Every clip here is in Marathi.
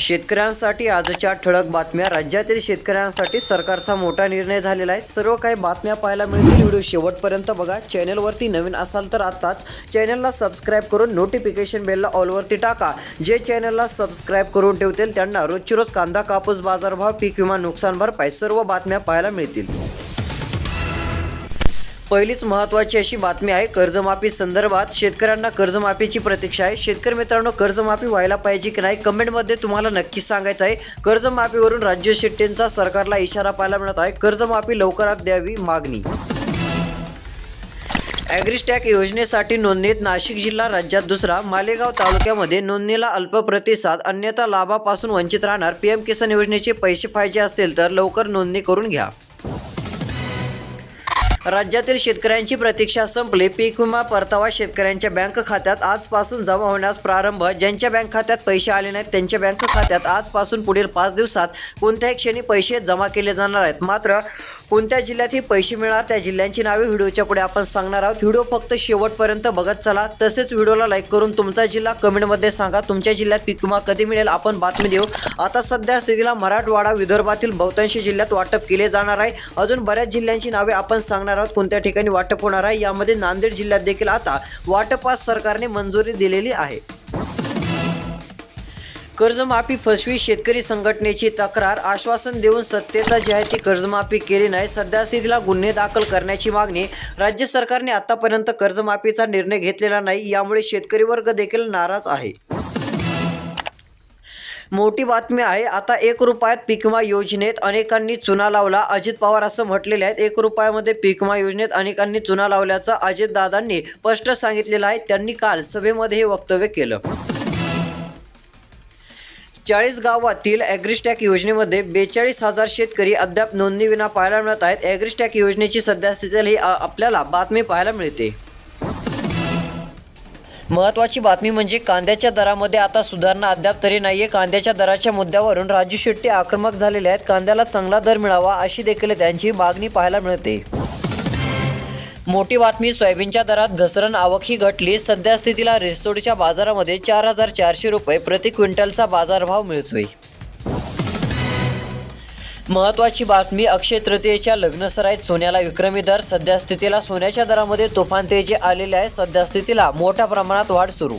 शेतकऱ्यांसाठी आजच्या ठळक बातम्या. राज्यातील शेतकऱ्यांसाठी सरकारचा मोठा निर्णय झालेला आहे. सर्व काही बातम्या पाहायला मिळतील. व्हिडिओ शेवटपर्यंत बघा. चॅनलवरती नवीन असाल तर आत्ताच चॅनलला सबस्क्राईब करून नोटिफिकेशन बेलला ऑलवरती टाका. जे चॅनलला सबस्क्राईब करून ठेवतील त्यांना रोजची रोज कांदा कापूस बाजारभाव पीक विमा नुकसान भरपाई सर्व बातम्या पाहायला मिळतील. पहिलीच महत्त्वाची अशी बातमी आहे कर्जमाफी संदर्भात शेतकऱ्यांना कर्जमाफीची प्रतीक्षा आहे. शेतकरी मित्रांनो कर्जमाफी व्हायला पाहिजे की नाही कमेंटमध्ये तुम्हाला नक्कीच सांगायचं आहे. कर्जमाफीवरून राज्य शेट्टींचा सरकारला इशारा पाहायला मिळत आहे. कर्जमाफी लवकरात द्यावी मागणी. ॲग्रिस्टॅक योजनेसाठी नोंदणीत नाशिक जिल्हा राज्यात दुसरा मालेगाव तालुक्यामध्ये नोंदणीला अल्प प्रतिसाद अन्यथा लाभापासून वंचित राहणार पीएम किसान योजनेचे पैसे पाहिजे असतील तर लवकर नोंदणी करून घ्या. राज्यातील शेतकऱ्यांची प्रतीक्षा संपली. पीक विमा परतावा शेतकऱ्यांच्या बँक खात्यात आजपासून जमा होण्यास प्रारंभ. ज्यांच्या बँक खात्यात पैसे आले नाहीत त्यांच्या बँक खात्यात आजपासून पुढील पाच दिवसात कोणत्याही क्षणी पैसे जमा केले जाणार आहेत. मात्र कोणत्या जिल्ह्यात हे पैसे मिळणार त्या जिल्ह्यांची नावे व्हिडिओच्या पुढे आपण सांगणार आहोत. व्हिडिओ फक्त शेवटपर्यंत बघत चला. तसेच व्हिडिओला लाईक करून तुमचा जिल्हा कमेंटमध्ये सांगा. तुमच्या जिल्ह्यात पीक विमा कधी मिळेल आपण बातमी देऊ. आता सध्या स्थितीला मराठवाडा विदर्भातील बहुतांश जिल्ह्यात वाटप केले जाणार आहे. अजून बऱ्याच जिल्ह्यांची नावे आपण सांगणार आहोत कोणत्या ठिकाणी वाटप होणार आहे यामध्ये नांदेड जिल्ह्यात देखील आता वाटपास सरकारने मंजुरी दिलेली आहे. कर्जमाफी फसवी शेतकरी संघटनेची तक्रार आश्वासन देऊन सत्तेचा जी आहे ती कर्जमाफी केली नाही सध्या स्थितीला गुन्हे दाखल करण्याची मागणी राज्य सरकारने आतापर्यंत कर्जमाफीचा निर्णय घेतलेला नाही यामुळे शेतकरी वर्ग देखील नाराज आहे. मोठी बातमी आहे. आता एक रुपयात पीक विमा योजनेत अनेकांनी चुना लावला. अजित पवार असं म्हटलेले आहेत. एक रुपयामध्ये पीक विमा योजनेत अनेकांनी चुना लावल्याचं अजितदादांनी स्पष्ट सांगितलेलं आहे. त्यांनी काल सभेमध्ये हे वक्तव्य केलं. चाळीस गावातील ॲग्रिस्टॅक योजनेमध्ये बेचाळीस हजार शेतकरी अद्याप नोंदणीविना पाहायला मिळत आहेत. ॲग्रिस्टॅक योजनेची सध्यास्थिती ही आपल्याला बातमी पाहायला मिळते. महत्त्वाची बातमी म्हणजे कांद्याच्या दरामध्ये आता सुधारणा अद्याप तरी नाहीये. कांद्याच्या दराच्या मुद्द्यावरून राजू शेट्टी आक्रमक झालेले आहेत. कांद्याला चांगला दर मिळावा अशी देखील त्यांची मागणी पाहायला मिळते. मोठी बातमी सोयाबीनच्या दरात घसरण आवक ही घटली. सध्या स्थितीला रिसोडच्या बाजारामध्ये चार हजार चारशे रुपये प्रति क्विंटलचा बाजारभाव मिळतोय. महत्त्वाची बातमी अक्षय तृतीयेच्या लग्नसराईत सोन्याला विक्रमी दर सध्यास्थितीला सोन्याच्या दरामध्ये तुफान तेजी आलेले आहे. सध्यास्थितीला मोठ्या प्रमाणात वाढ सुरू.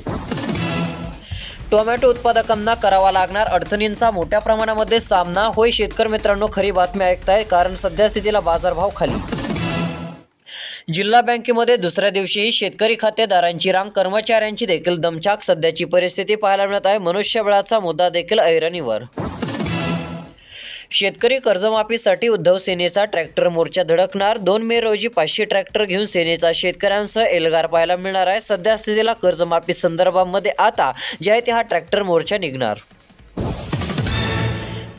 टोमॅटो उत्पादकांना करावा लागणार अडचणींचा मोठ्या प्रमाणामध्ये सामना. होय शेतकरी मित्रांनो खरी बातमी ऐकताय कारण सध्यास्थितीला बाजारभाव खाली. जिल्हा बँकेमध्ये दुसऱ्या दिवशीही शेतकरी खातेदारांची रांग कर्मचाऱ्यांची देखील दमछाक. सध्याची परिस्थिती पाहायला मिळत आहे. मनुष्यबळाचा मुद्दा देखील ऐरणीवर. शेतकरी कर्जमाफीसाठी उद्धव सेनेचा ट्रॅक्टर मोर्चा धडकणार. दोन मे रोजी पाचशे ट्रॅक्टर घेऊन सेनेचा शेतकऱ्यांसह एल्गार पाहायला मिळणार आहे. सध्या स्थितीला कर्जमाफी संदर्भामध्ये आता जे आहे ते हा ट्रॅक्टर मोर्चा निघणार.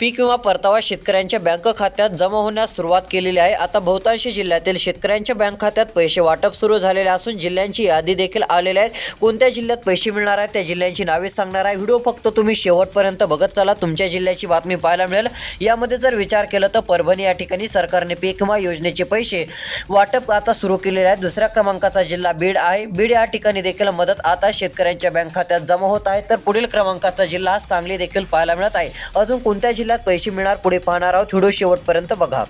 पीक विमा परतावा शेतकऱ्यांच्या बँक खात्यात जमा होण्यास सुरुवात केलेली आहे. आता बहुतांश जिल्ह्यातील शेतकऱ्यांच्या बँक खात्यात पैसे वाटप सुरू झालेले असून जिल्ह्यांची यादी देखील आलेली आहेत कोणत्या जिल्ह्यात पैसे मिळणार आहेत त्या जिल्ह्यांची नावे सांगणार आहे. व्हिडिओ फक्त तुम्ही शेवटपर्यंत बघत चला. तुमच्या जिल्ह्याची बातमी पाहायला मिळेल. यामध्ये जर विचार केला तर परभणी या ठिकाणी सरकारने पीक विमा योजनेचे पैसे वाटप आता सुरू केलेले आहे दुसऱ्या क्रमांकाचा जिल्हा बीड आहे. बीड या ठिकाणी देखील मदत आता शेतकऱ्यांच्या बँक खात्यात जमा होत आहे. तर पुढील क्रमांकाचा जिल्हा सांगली देखील पाहायला मिळत आहे. अजून कोणत्या जिल्ह्यात पैसे मिळणार पुढे पाहणार आहोत. व्हिडिओ शेवटपर्यंत बघा.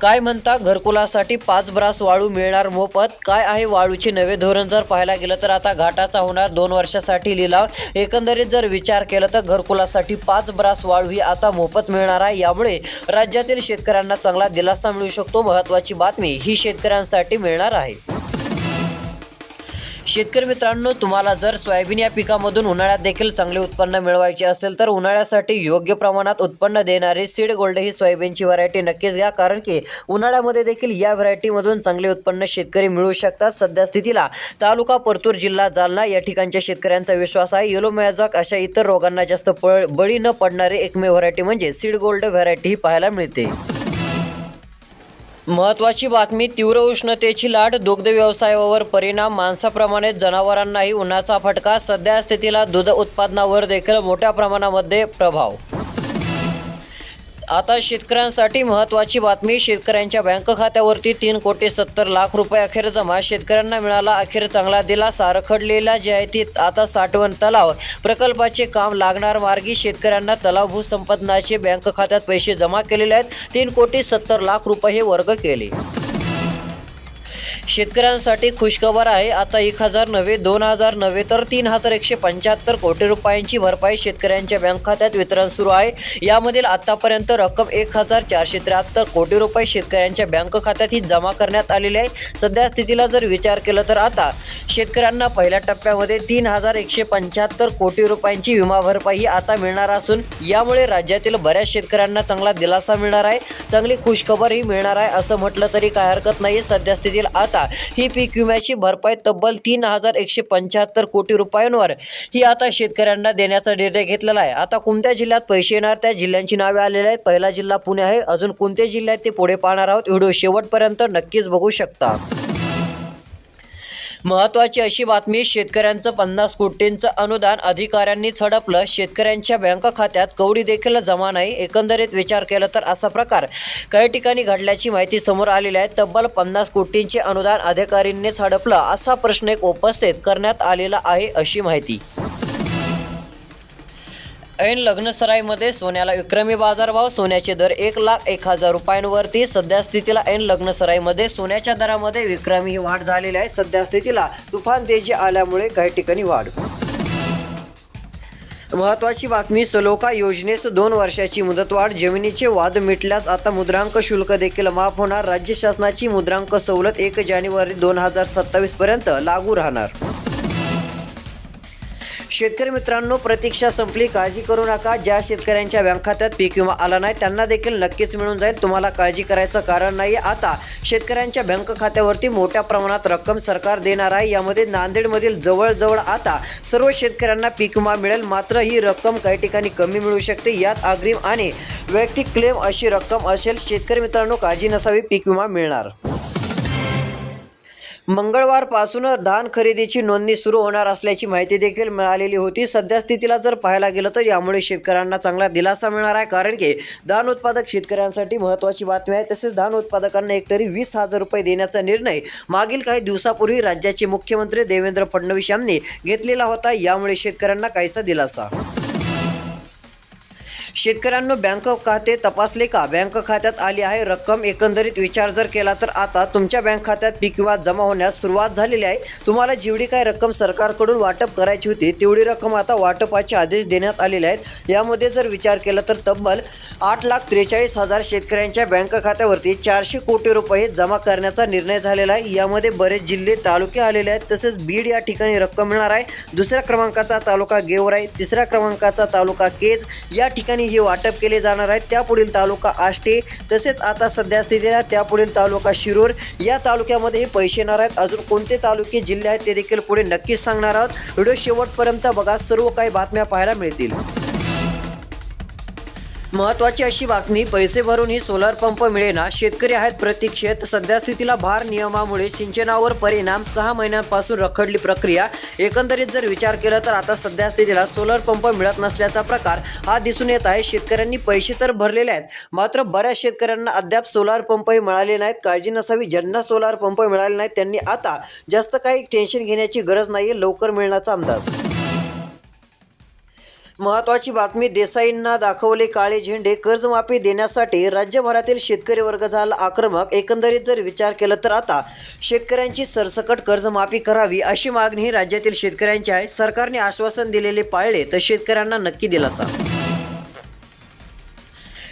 काय म्हणता घरकुलासाठी पाच ब्रास वाळू मिळणार मोफत? काय आहे वाळूचे नवे धोरण? जर पाहायला गेलं तर आता घाटाचा होणार दोन वर्षासाठी लिलाव. एकंदरीत जर विचार केला तर घरकुलासाठी पाच ब्रास वाळू ही आता मोफत मिळणार आहे. यामुळे राज्यातील शेतकऱ्यांना चांगला दिलासा मिळू शकतो. महत्त्वाची बातमी ही शेतकऱ्यांसाठी मिळणार आहे. शेतकरी मित्रांनो तुम्हाला जर सोयाबीन या पिकामधून उन्हाळ्यात देखील चांगले उत्पन्न मिळवायचे असेल तर उन्हाळ्यासाठी योग्य प्रमाणात उत्पन्न देणारी सीड गोल्ड ही सोयाबीनची व्हरायटी नक्कीच घ्या कारण की उन्हाळ्यामध्ये देखील या व्हरायटीमधून चांगले उत्पन्न शेतकरी मिळू शकतात. सध्या स्थितीला तालुका परतूर जिल्हा जालना या ठिकाणच्या शेतकऱ्यांचा विश्वास आहे. येलो मॅझॉक अशा इतर रोगांना जास्त पळ बळी न पडणारी एकमेव व्हरायटी म्हणजे सीड गोल्ड व्हरायटी ही पाहायला मिळते. महत्त्वाची बातमी तीव्र उष्णतेची लाट दुग्ध व्यवसायावर परिणाम माणसाप्रमाणे जनावरांनाही उन्हाचा फटका सध्या स्थितीला दूध उत्पादनावर देखील मोठ्या प्रमाणामध्ये प्रभाव. आता शेतकऱ्यांसाठी महत्त्वाची बातमी शेतकऱ्यांच्या बँक खात्यावरती तीन कोटी सत्तर लाख रुपये अखेर जमा. शेतकऱ्यांना मिळाला अखेर चांगला दिलासा रखडलेल्या जाहिरातीत आता साठवण तलाव. प्रकल्पाचे काम लागणार मार्गी शेतकऱ्यांना तलाव भूसंपादनाचे बँक खात्यात पैसे जमा केलेले आहेत. तीन कोटी सत्तर लाख रुपये हे वर्ग केले. शेतकऱ्यांसाठी खुशखबर आहे. आता एक हजार नव्हे दोन हजार नव्हे तर तीन हजार एकशे पंच्याहत्तर कोटी रुपयांची भरपाई शेतकऱ्यांच्या बँक खात्यात वितरण सुरू आहे. यामधील आतापर्यंत रक्कम एक हजार चारशे त्र्याहत्तर कोटी रुपये शेतकऱ्यांच्या बँक खात्यात ही जमा करण्यात आलेली आहे. सध्या स्थितीला जर विचार केला तर आता शेतकऱ्यांना पहिल्या टप्प्यामध्ये तीन हजार एकशे पंच्याहत्तर कोटी रुपयांची विमा भरपाई ही आता मिळणार असून यामुळे राज्यातील बऱ्याच शेतकऱ्यांना चांगला दिलासा मिळणार आहे. चांगली खुशखबरही मिळणार आहे असं म्हटलं तरी काय हरकत नाही सध्या स्थितीला आता ही पीक विम्याची भरपाई तब्बल तीन हजार एकशे पंच्याहत्तर कोटी रुपयांवर. ही आता शेतकऱ्यांना देण्याचा निर्णय घेतलेला आहे. आता कोणत्या जिल्ह्यात पैसे येणार? त्या जिल्ह्यांची नावे आलेली आहेत. पहिला जिल्हा पुणे आहे. अजून कोणत्या जिल्ह्यात ते पुढे पाहणार आहोत. व्हिडिओ शेवटपर्यंत नक्कीच बघू शकता. महत्त्वाची अशी बातमी शेतकऱ्यांचं पन्नास कोटींचं अनुदान अधिकाऱ्यांनी झडपलं. शेतकऱ्यांच्या बँक खात्यात कवडी देखील जमा नाही. एकंदरीत विचार केला तर असा प्रकार काही ठिकाणी घडल्याची माहिती समोर आलेली आहे. तब्बल पन्नास कोटींचे अनुदान अधिकाऱ्यांनीच हडपलं असा प्रश्न एक उपस्थित करण्यात आलेला आहे अशी माहिती. ऐन लग्नसराईमध्ये सोन्याला विक्रमी बाजारभाव सोन्याचे दर एक लाख एक हजार रुपयांवरती. सध्या स्थितीला ऐन लग्नसराईमध्ये सोन्याच्या दरामध्ये विक्रमी ही वाढ झालेली आहे. सध्या स्थितीला तुफान तेजी आल्यामुळे काही ठिकाणी वाढ. महत्वाची बातमी सलोका योजनेस दोन वर्षाची मुदतवाढ जमिनीचे वाद मिटल्यास आता मुद्रांक शुल्क देखील माफ होणार. राज्य शासनाची मुद्रांक सवलत एक जानेवारी दोन हजार सत्तावीस पर्यंत लागू राहणार. शेतकरी मित्रांनो प्रतीक्षा संपली. काळजी करू नका. ज्या शेतकऱ्यांच्या बँक खात्यात पीक विमा आला नाही त्यांना देखील नक्कीच मिळून जाईल. तुम्हाला काळजी करायचं कारण नाही. आता शेतकऱ्यांच्या बँक खात्यावरती मोठ्या प्रमाणात रक्कम सरकार देणार आहे. यामध्ये नांदेडमधील जवळजवळ आता सर्व शेतकऱ्यांना पीक विमा मिळेल. मात्र ही रक्कम काही ठिकाणी कमी मिळू शकते. यात अग्रिम आणि वैयक्तिक क्लेम अशी रक्कम असेल. शेतकरी मित्रांनो काळजी नसावी. पीक विमा मिळणार. मंगळवारपासून धान खरेदीची नोंदणी सुरू होणार असल्याची माहिती देखील मिळालेली होती. सध्या स्थितीला जर पाहायला गेलं तर यामुळे शेतकऱ्यांना चांगला दिलासा मिळणार आहे. कारण की धान उत्पादक शेतकऱ्यांसाठी महत्त्वाची बातमी आहे. तसेच धान उत्पादकांना एकतरी वीस हजार रुपये देण्याचा निर्णय मागील काही दिवसापूर्वी राज्याचे मुख्यमंत्री देवेंद्र फडणवीस यांनी घेतलेला होता. यामुळे शेतकऱ्यांना काहीसा दिलासा. शेतकऱ्यांनो बँक खाते तपासले का? बँक खात्यात आली आहे रक्कम. एकंदरीत विचार जर केला तर आता तुमच्या बँक खात्यात पीक विमा जमा होण्यास सुरुवात झालेली आहे. तुम्हाला जेवढी काही रक्कम सरकारकडून वाटप करायची होती तेवढी रक्कम आता वाटपाचे आदेश देण्यात आलेले आहेत. यामध्ये जर विचार केला तर तब्बल आठ लाख त्रेचाळीस हजार शेतकऱ्यांच्या बँक खात्यावरती चारशे कोटी रुपये जमा करण्याचा निर्णय झालेला आहे. यामध्ये बरेच जिल्हे तालुके आलेले आहेत. तसेच बीड या ठिकाणी रक्कम मिळणार आहे. दुसऱ्या क्रमांकाचा तालुका गेवराई तिसऱ्या क्रमांकाचा तालुका केज. या ठिकाणी हे वाटप केले जाणार आहेत त्यापुढील तालुका आष्टे तसेच आता सध्या स्थितीला त्यापुढील तालुका शिरूर या तालुक्यामध्ये हे पैसे येणार आहेत. अजून कोणते तालुके जिल्हे आहेत ते देखील पुढे नक्कीच सांगणार आहोत. व्हिडिओ शेवटपर्यंत बघा. सर्व काही बातम्या पाहायला मिळतील. महत्वाची अशी बातमी पैसे भरून ही सोलार पंप मिळेना. शेतकरी आहेत प्रतीक्षेत. सध्या स्थितीला भार नियमामुळे सिंचनावर परिणाम सहा महिन्यांपासून रखडली प्रक्रिया. एकंदरीत जर विचार केला तर आता सध्या स्थितीला सोलर पंप मिळत नसल्याचा प्रकार हा दिसून येत आहे. शेतकऱ्यांनी पैसे तर भरलेले आहेत मात्र बऱ्याच शेतकऱ्यांना अद्याप सोलार पंपही मिळाले नाहीत. काळजी नसावी ज्यांना सोलार पंप मिळाले नाहीत त्यांनी आता जास्त काही टेन्शन घेण्याची गरज नाही लवकर मिळण्याचा अंदाज. महत्वाची बातमी देसाईंना दाखवले काळे झेंडे कर्जमाफी देण्यासाठी राज्यभरातील शेतकरी वर्ग झाला आक्रमक. एकंदरीत जर विचार केला तर आता शेतकऱ्यांची सरसकट कर्जमाफी करावी अशी मागणी ही राज्यातील शेतकऱ्यांची आहे. सरकारने आश्वासन दिलेले पाळले तर शेतकऱ्यांना नक्की दिलासा.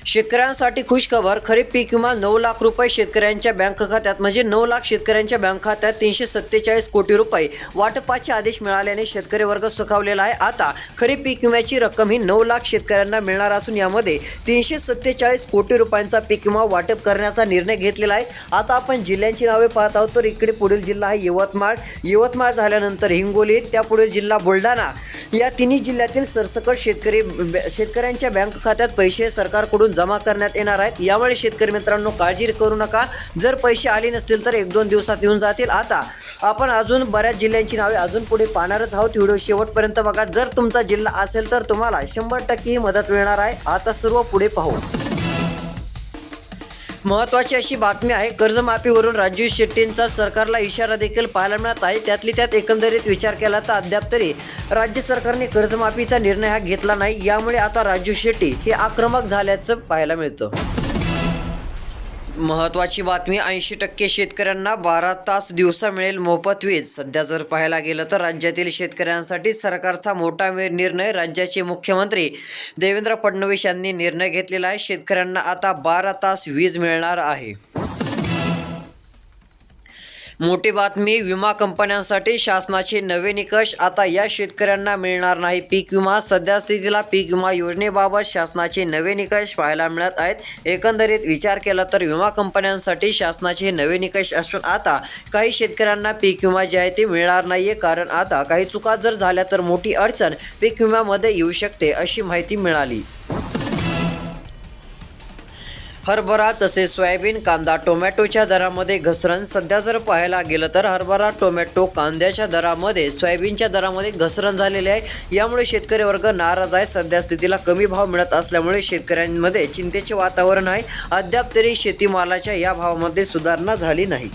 शेतकऱ्यांसाठी खुश खबर खरीप पीक विमा नऊ लाख रुपये शेतकऱ्यांच्या बँक खात्यात म्हणजे नऊ लाख शेतकऱ्यांच्या बँक खात्यात तीनशे सत्तेचाळीस कोटी रुपये. वाटपाचे आदेश मिळाल्याने शेतकरी वर्ग सुखावलेला आहे. आता खरीप पीक विम्याची रक्कम ही नऊ लाख शेतकऱ्यांना मिळणार असून यामध्ये तीनशे सत्तेचाळीस कोटी रुपयांचा पीक विमा वाटप करण्याचा निर्णय घेतलेला आहे. आता आपण जिल्ह्यांची नावे पाहत आहोत. तर इकडे पुढील जिल्हा आहे यवतमाळ. यवतमाळ झाल्यानंतर हिंगोली त्यापुढील जिल्हा बुलढाणा. या तिन्ही जिल्ह्यातील सरसकट शेतकरी शेतकऱ्यांच्या बँक खात्यात पैसे सरकारकडून जमा करण्यात येणार आहेत. यामुळे शेतकरी मित्रांनो काळजी करू नका. जर पैसे आले नसतील तर एक दोन दिवसात येऊन जातील. आता आपण अजून बऱ्याच जिल्ह्यांची नावे अजून पुढे पाहणारच आहोत. व्हिडिओ शेवटपर्यंत बघा. जर तुमचा जिल्हा असेल तर तुम्हाला शंभर टक्के मदत मिळणार आहे. आता सर्व पुढे पाहू. महत्त्वाची अशी बातमी आहे कर्जमाफीवरून राजू शेट्टींचा सरकारला इशारा देखील पाहायला मिळत आहे. त्यातली त्यात एकंदरीत विचार केला तर अद्याप तरी राज्य सरकारने कर्जमाफीचा निर्णय हा घेतला नाही. यामुळे आता राजू शेट्टी हे आक्रमक झाल्याचं पाहायला मिळतं. महत्त्वाची बातमी ऐंशी टक्के शेतकऱ्यांना बारा तास दिवसा मिळेल मोफत वीज. सध्या जर पाहायला गेलं तर राज्यातील शेतकऱ्यांसाठी सरकारचा मोठा निर्णय राज्याचे मुख्यमंत्री देवेंद्र फडणवीस यांनी निर्णय घेतलेला आहे. शेतकऱ्यांना आता बारा तास वीज मिळणार आहे. मोठी बातमी विमा कंपन्यांसाठी शासनाचे नवे निकष. आता या शेतकऱ्यांना मिळणार नाही पीक विमा. सध्या स्थितीला पीक विमा योजनेबाबत शासनाचे नवे निकष पाहायला मिळत आहेत. एकंदरीत विचार केला तर विमा कंपन्यांसाठी शासनाचे नवे निकष असून आता काही शेतकऱ्यांना पीक विमा जे आहे ते मिळणार नाहीये. कारण आता काही चुका जर झाल्या तर मोठी अडचण पीक विम्यामध्ये येऊ शकते अशी माहिती मिळाली. हरभरा तसेच सोयाबीन कांदा टोमॅटोच्या दरामध्ये घसरण सध्या जर पाहायला गेलं तर हरभरा टोमॅटो कांद्याच्या दरामध्ये सोयाबीनच्या दरामध्ये घसरण झालेली आहे. यामुळे शेतकरी वर्ग नाराज आहे. सध्या स्थितीला कमी भाव मिळत असल्यामुळे शेतकऱ्यांमध्ये चिंतेचे वातावरण आहे. अद्याप तरी शेतीमालाच्या या भावामध्ये सुधारणा झाली नाही.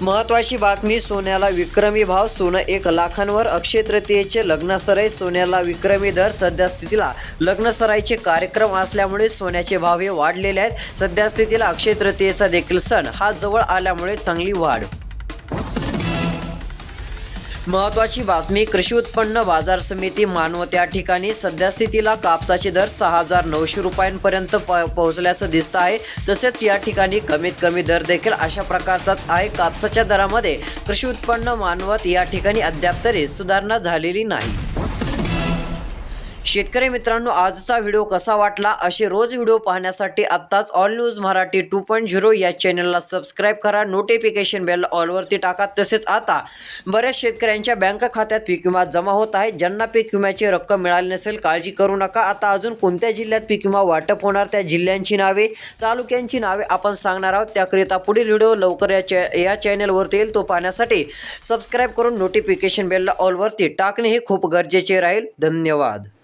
महत्वाची बातमी सोन्याला विक्रमी भाव सोनं एक लाखांवर अक्षय तृतीयेचे लग्नसराई सोन्याला विक्रमी दर सध्या स्थितीला. लग्नसराईचे कार्यक्रम असल्यामुळे सोन्याचे भाव हे वाढलेले आहेत. सध्यास्थितीला अक्षय तृतीयेचा देखील सण हा जवळ आल्यामुळे चांगली वाढ. महत्वाची बातमी कृषी उत्पन्न बाजार समिती मानवत या ठिकाणी सध्यास्थितीला कापसाचे दर सहा हजार नऊशे रुपयांपर्यंत प पोहोचल्याचं दिसतं आहे. तसेच या ठिकाणी कमीत कमी दर देखील अशा प्रकारचाच आहे. कापसाच्या दरामध्ये कृषी उत्पन्न मानवत या ठिकाणी अद्याप तरी सुधारणा झालेली नाही. शेतकरी मित्रांनो आजचा व्हिडिओ कसा वाटला? असे रोज व्हिडिओ पाहण्यासाठी आत्ताच all news Marathi two point zero या चॅनलला सबस्क्राईब करा. नोटिफिकेशन बेल ऑलवरती टाका. तसेच आता बऱ्याच शेतकऱ्यांच्या बँक खात्यात पीक विमा जमा होत आहे. ज्यांना पीक विम्याची रक्कम मिळाली नसेल काळजी करू नका. आता अजून कोणत्या जिल्ह्यात पीक विमा वाटप होणार? त्या जिल्ह्यांची नावे तालुक्यांची नावे आपण सांगणार आहोत. त्याकरिता पुढील व्हिडिओ लवकर या चॅ या चॅनलवरती येईल. तो पाहण्यासाठी सबस्क्राईब करून नोटिफिकेशन बेलला ऑलवरती टाकणे हे खूप गरजेचे राहील. धन्यवाद.